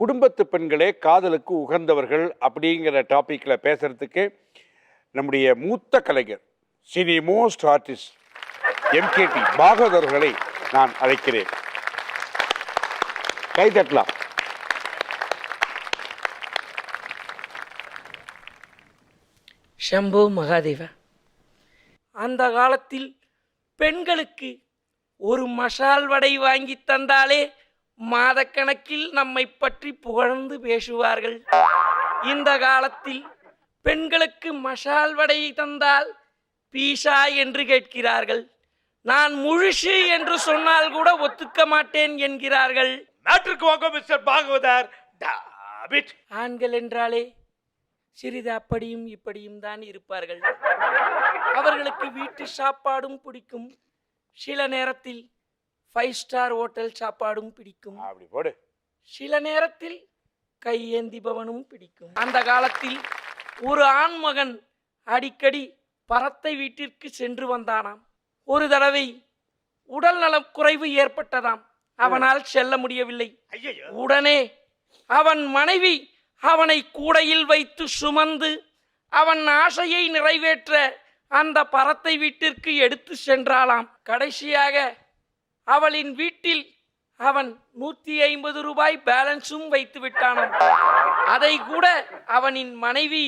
குடும்பத்து பெண்களே காதலுக்கு உகந்தவர்கள் அப்படிங்கிற டாப்பிக்கில் பேசுகிறதுக்கு நம்முடைய மூத்த கலைஞர் சினி மோஸ்ட் ஆர்டிஸ்ட் எம்கேடி பாகவதர்களை நான் அழைக்கிறேன். கை தட்டலாம். ஷம்போ மகாதேவா. அந்த காலத்தில் பெண்களுக்கு ஒரு மசால் வடை வாங்கி தந்தாலே மாதக்கணக்கில் நம்மை பற்றி புகழ்ந்து பேசுவார்கள். இந்த காலத்தில் பெண்களுக்கு மசால் வடை தந்தால் பீஸா என்று கேட்கிறார்கள். நான் முழுசு என்று சொன்னால் கூட ஒத்துக்க மாட்டேன் என்கிறார்கள். மேட்ருக்கு வாங்க மிஸ்டர் பாகவதர். ஆண்கள் என்றாலே சிறிது அப்படியும் இப்படியும் தான் இருப்பார்கள். அவர்களுக்கு வீட்டு சாப்பாடும் பிடிக்கும். சில நேரத்தில் ஃபைவ் ஸ்டார் ஹோட்டல் சாப்பாடும் பிடிக்கும். அப்படி போடு. சில நேரத்தில் கையேந்திபவனும் பிடிக்கும். அந்த காலத்தில் ஒரு ஆண்மகன் அடிக்கடி பரத்தை வீட்டிற்கு சென்று வந்தானாம். ஒரு தடவை உடல் நலம் குறைவு ஏற்பட்டதாம். அவனால் செல்ல முடியவில்லை. உடனே அவன் மனைவி அவனை கூடையில் வைத்து சுமந்து அவன் ஆசையை நிறைவேற்ற அந்த பரத்தை வீட்டிற்கு எடுத்து சென்றாளாம். கடைசியாக அவளின் வீட்டில் அவன் நூத்தி ஐம்பது ரூபாய் பேலன்ஸும் வைத்து விட்டானாம். அதை கூட அவனின் மனைவி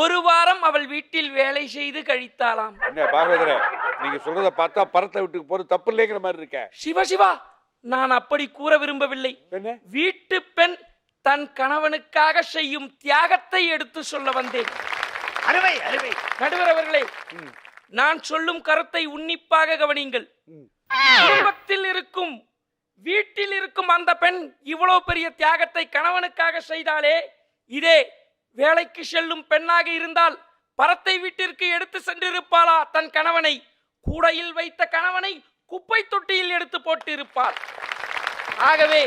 ஒரு வாரம் அவள் வீட்டில் வேலை செய்து கழித்தாளாம். என்ன பாகவதரே நீங்க சொல்றத பார்த்தா பரத்தை வீட்டுக்கு போறது தப்பு இல்லைங்கிற மாதிரி இருக்க. சிவ சிவா நான் அப்படி கூற விரும்பவில்லை. வீட்டு பெண் தன் கணவனுக்காக செய்யும் தியாகத்தை எடுத்து சொல்ல வந்தேன். அருமை அருமை. நடுவர் அவர்களே நான் சொல்லும் கருத்தை உன்னிப்பாக கவனியுங்கள் குடும்பத்தில் இருக்கும் வீட்டில் இருக்கும் அந்த பெண் இவ்வளவு பெரிய தியாகத்தை கணவனுக்காக செய்தாலே இதே வேலைக்கு செல்லும் பெண்ணாக இருந்தால் பரத்தை வீட்டிற்கு எடுத்து சென்றிருப்பாளா? தன் கணவனை கூடையில் வைத்த கணவனை குப்பை தொட்டியில் எடுத்து போட்டு இருப்பாள் ஆகவே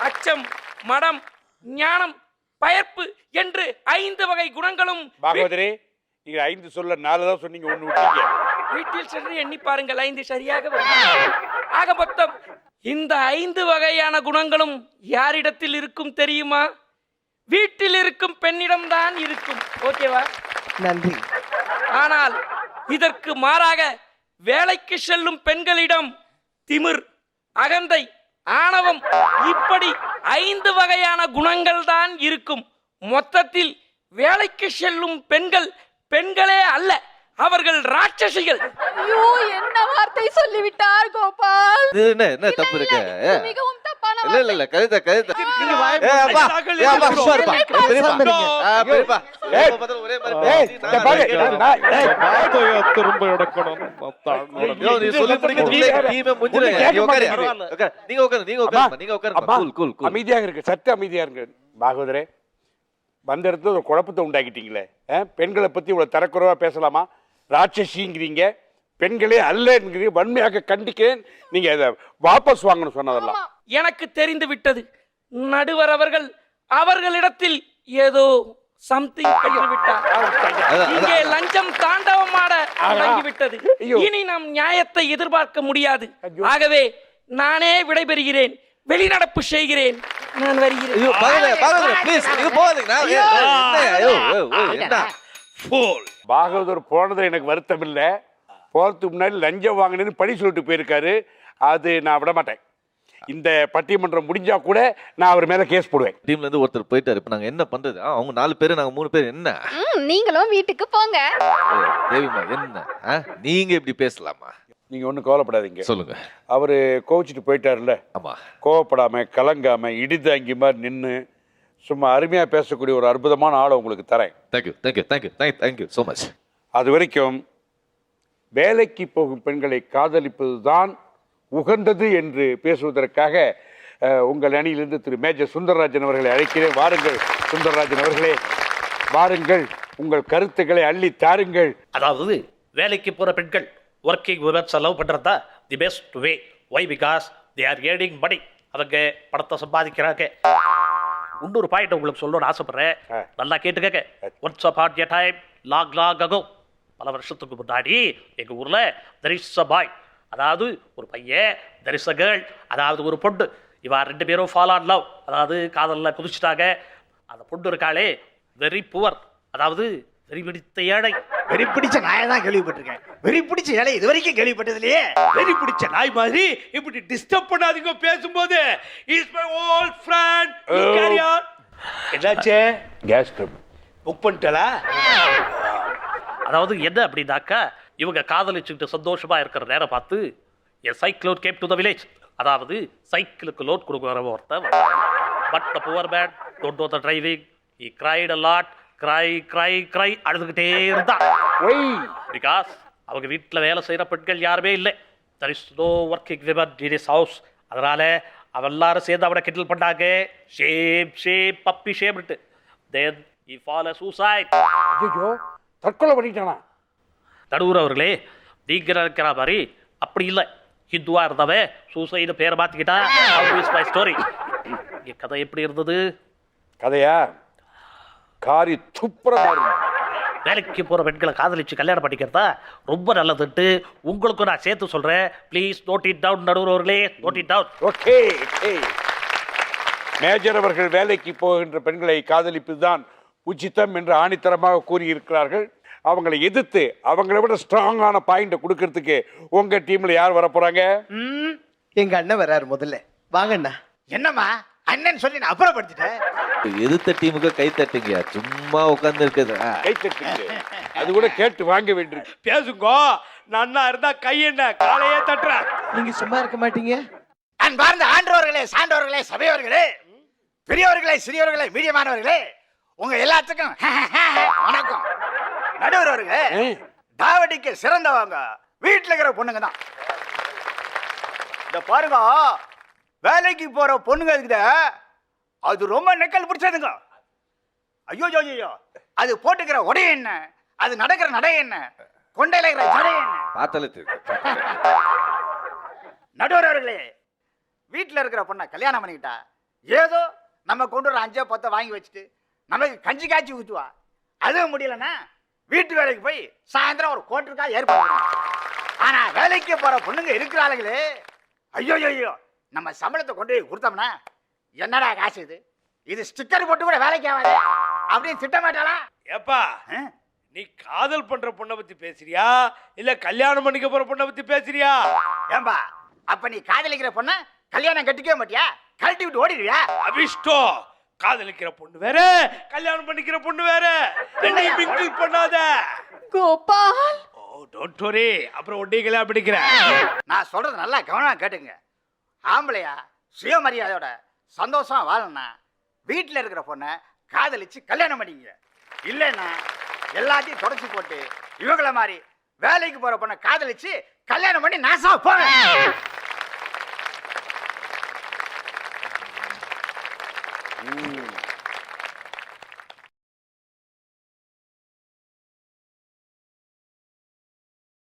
அச்சம் மடம் ஞானம் பயர்ப்பு என்று ஐந்து வகை குணங்களும் பாகவதரே நீங்க ஐந்து சொல்ல நாலு தான் சொன்னீங்க ஒண்ணு விட்டீங்க வீட்டில் சென்று எண்ணி பாருங்கள் ஐந்து சரியாக. ஆக மொத்தம் இந்த ஐந்து வகையான குணங்களும் யாரிடத்தில் இருக்கும் தெரியுமா? வீட்டில் இருக்கும் பெண்ணிடம்தான் இருக்கும். ஓகேவா? நன்றி. ஆனால் இதற்கு மாறாக வேலைக்கு செல்லும் பெண்களிடம் திமிர் அகந்தை ஆணவம் இப்படி ஐந்து வகையான குணங்கள் தான் இருக்கும். மொத்தத்தில் வேலைக்கு செல்லும் பெண்கள் பெண்களே அல்ல. அவர்கள் ராட்சசிகள். ஐயோ என்ன வார்த்தை சொல்லிவிட்டார் கோபால்? இது என்ன என்ன தப்பு இருக்கு? இது மிகவும் தப்பான இல்ல இல்ல இல்ல கவிதா கவிதா நீங்க வாய் ஏ அப்பா ஏ அப்பா. சும்மா இருப்பா. பெரியப்பா ஆ பெரியப்பா. ஏய். ஒரே மாதிரி ஏய், இந்த பாரு. நான், ஏய், திரும்ப எடுக்கணும். யோ, நீ சொல்லி முடிக்கிறதுக்குள்ளே டீமே கேட்க நீ உட்காரு. உட்காரு. நீங்க உட்காரு நீங்க அம்மா, உட்காருமா நீங்க உட்காருமா அம்மா, கூல் கூல் கூல். அமைதியாக இருக்கு. சற்று அமைதியா இருக்கு. பாகவதரே வந்த இடத்துல ஒரு குழப்பத்தை உண்டாக்கிட்டீங்களே? பெண்களை பத்தி இவ்வளவு தரக்குறைவா பேசலாமா? ராட்சசிங்கிறீங்க பெண்களே அல்லங்கிறீங்க வன்மையாக கண்டிக்கிறேன். நீங்க அதை வாபஸ் வாங்கணும் சொன்னதெல்லாம். எனக்கு தெரிந்து விட்டது. நடுவர் அவர்கள் அவர்களிடத்தில் ஏதோ சம்திங் அதான், இங்கே. லஞ்சம் தாண்டவமாட ஐயோ. இனி நாம் நியாயத்தை எதிர்பார்க்க முடியாது. ஆகவே நானே விடைபெறுகிறேன். வெளிநடப்பு செய்கிறேன். நான் வருகிறேன். ஃபோல் பாகவதர் போனதுல எனக்கு வருத்தம் இல்லை. போகிறதுக்கு முன்னாடி லஞ்சம் வாங்கினேன்னு பழி சொல்லிட்டு போயிருக்காரு. அது நான் விட மாட்டேன். இந்த பட்டிமன்றம் முடிஞ்சா கூட நான் அவர் மேல கேஸ் போடுவேன். டீம்ல இருந்து ஒருத்தர் போயிட்டாரு. இப்ப நாங்க என்ன பண்றது? அவங்க நாலு பேரு நாங்க மூணு பேர். என்ன? நீங்களும் வீட்டுக்கு போங்க. தேவிமா என்ன? ஆ? நீங்க இப்படி பேசலாமா? நீங்க ஒன்றும் கவலைப்படாதீங்க. சொல்லுங்க. அவர் கோவிச்சிட்டு போயிட்டார்ல ஆமா. கோவப்படாம கலங்காம இடிதாங்கி மாதிரி நின்று சும்மா அருமையா பேசக்கூடிய ஒரு அற்புதமான ஆளை உங்களுக்கு தரேன். Thank you thank you thank you thank thank you so much அது வரைக்கும் வேலைக்கு போகும் பெண்களை காதலிப்பது தான் உகந்தது என்று பேசுவதற்காக உங்கள் அணியிலிருந்து திரு மேஜர் சுந்தரராஜன் அவர்களை அழைக்கிறேன். வாருங்கள் சுந்தரராஜன் அவர்களே வாருங்கள். உங்கள் கருத்துக்களை அள்ளி தாருங்கள். அதாவது வேலைக்கு போற பெண்கள் ஒர்க்கிங் உமன்ஸ் லவ் பண்றதா? The best way why because they are earning money அவங்க பணத்தை சம்பாதிக்கிறாங்க. இன்னொரு பாயிண்ட் உங்களுக்கு சொல்லணும்னு ஆசைப்படுறேன். நல்லா கேட்டுக்கங்க once upon a time long long ago பல வருஷத்துக்கு முன்னாடி எங்க ஊர்ல a பாய் அதாவது ஒரு பையன் a girl அதாவது ஒரு பொண்ணு. இவா ரெண்டு பேரும் ஃபாலோ ஆன் லவ் அதாவது காதலில் குதிச்சுட்டாங்க. அந்த பொண்ணு இருக்காளே வெரி புவர் அதாவது வெறி பிடித்த ஏழை. வெறி பிடிச்ச நாயை தான் கேள்விப்பட்டிருக்கேன். வெறி பிடிச்ச இலை இது வரைக்கும் கேள்விப்பட்டது இல்லையே வெறி பிடிச்ச நாய் மாதிரி இப்படி டிஸ்டர்ப் பண்ணாதீங்க பேசும்போது. இஸ் மை ஓல்ட் ஃப்ரெண்ட் என்னாச்சே? கேஸ் ட்ரபிள் புக் பண்ணிட்டலா அதாவது என்ன அப்படின்னாக்கா இவங்க காதலிச்சுக்கிட்டு சந்தோஷமா இருக்கிற நேரம் பார்த்து என் cycle cab to the village அதாவது சைக்கிளுக்கு லோட் கொடுக்குற ஒருத்தன் but the poor man don't know the driving he cried a lot cry cry cry அழுதுகிட்டே இருந்தான். ஒய்! பிகாஸ் அவங்க வீட்டில் வேலை செய்கிற பெண்கள் யாருமே இல்லை. There is no working women in is house அதனால அவ எல்லாரும் சேர்ந்து அவனை கிண்டல் பண்ணாங்க. Shame shame puppy shame then he fall suicide ஐயோ தற்கொலை பண்ணிட்டானா? நடுவர் அவர்களே நீங்க நினைக்கிற மாதிரி அப்படி இல்லை. ஹிந்துவா இருந்தவன் சூசைடு பேரை மாத்திக்கிட்டா மை ஸ்டோரி கதை எப்படி இருந்தது? கதையா? காரி துப்புரமா இருந்தது வேலைக்கு போற பெண்களை காதலிச்சு கல்யாணம் பண்ணிக்கிறதா ரொம்ப நல்லதுன்ட்டு உங்களுக்கும் நான் சேர்த்து சொல்றேன். ப்ளீஸ் நோட் இட் டவுன் நடுவர் அவர்களே note it down okay major அவர்கள் வேலைக்கு போகின்ற பெண்களை காதலிப்பதுதான் உச்சிதம் என்று ஆணித்தரமாக கூறியிருக்கிறார்கள். அவங்களை எதிர்த்து அவங்களை விட ஸ்ட்ராங்கான பாயிண்ட கொடுக்கறதுக்கு உங்க டீம்ல யார் வர போறாங்க ம், எங்க அண்ணன் வர்றாரு முதல்ல. வாங்க அண்ணா என்னம்மா? அண்ணன் சொல்லி நான் அப்புறப்படுத்திட்டேன். எதிர்த்த டீமுக்கு கை தட்டுங்க சும்மா உட்கார்ந்து இருக்குது கைத்தட்டுங்க அது கூட கேட்டு வாங்க வேண்டியிருக்கு. பேசுங்க. நன்னா இருந்தா கை என்ன? காலையே தட்டுறேன். நீங்க சும்மா இருக்க மாட்டீங்க. அன்பார்ந்த ஆண்டவர்களே சான்றோர்களே சபையோர்களே பெரியவர்களே சிறியவர்களே மீடியமானவர்களே உங்க எல்லாத்துக்கும் வணக்கம். நடுவர் அவர்களே தாவடிக்கு சிறந்தவங்க வீட்டுல இருக்கிற பொண்ணுங்க தான். இந்த பாருங்க. வேலைக்கு போற பொண்ணுங்க இருக்குத அது ரொம்ப நெக்கல் பிடிச்சதுங்க. ஐயோ ஐயோ, அது போட்டுக்கிற உடை என்ன? அது நடக்கிற நடை என்ன? கொண்டையில இருக்கிற ஜடை என்ன? பார்த்தாலே தெரியுது நடுவர் அவர்களே வீட்டில் இருக்கிற பொண்ணை கல்யாணம் பண்ணிக்கிட்டா ஏதோ நம்ம கொண்டு ஒரு அஞ்சோ பத்தோ வாங்கி வச்சுட்டு நமக்கு கஞ்சி காய்ச்சி ஊற்றுவா அதுவும் முடியலன்னா வீட்டு வேலைக்கு போய் சாயந்தரம் ஒரு கோட்டருக்கா ஏற்பாடு பண்ணுவா. ஆனா வேலைக்கு போற பொண்ணுங்க இருக்கிறாளுங்களே ஐயோ ஐயோ. நம்ம சம்பளத்தை கொண்டு போய் கொடுத்தோம்னா என்னடா காசு இது? இது ஸ்டிக்கர் போட்டு கூட வேலைக்கு ஆகாது. அப்படின்னு திட்டமாட்டாளா ஏப்பா? நீ காதல் பண்ற பொண்ணை பத்தி பேசுறியா? இல்ல கல்யாணம் பண்ணிக்க போற பொண்ணை பத்தி பேசுறியா? ஏம்பா அப்ப நீ காதலிக்கிற பொண்ணை கல்யாணம் கட்டிக்கவே மாட்டியா? கழட்டி விட்டு ஓடிடுவியா? அபிஷ்டோ காதலிக்கிற பொண்ணு வேற கல்யாணம் பண்ணிக்கிற பொண்ணு வேற. ரெண்டையும் மிங்கிள் பண்ணாத. கோபால். ஓ டோன்ட் வரி அப்புறம் ஒட்டிகளா பிடிக்கிறேன். நான் சொல்றது நல்லா கவனமா கேட்டுங்க. ஆம்பளையா? சுயமரியாதையோட சந்தோஷமாக வாழணும்னா வீட்டில் இருக்கிற பொண்ணை காதலிச்சு கல்யாணம் பண்ணிங்க. இல்லைன்னா எல்லாத்தையும் தொடச்சி போட்டு இவங்களை மாதிரி வேலைக்கு போகிற பொண்ணை காதலிச்சு கல்யாணம் பண்ணி நாசா போவேன். ம்.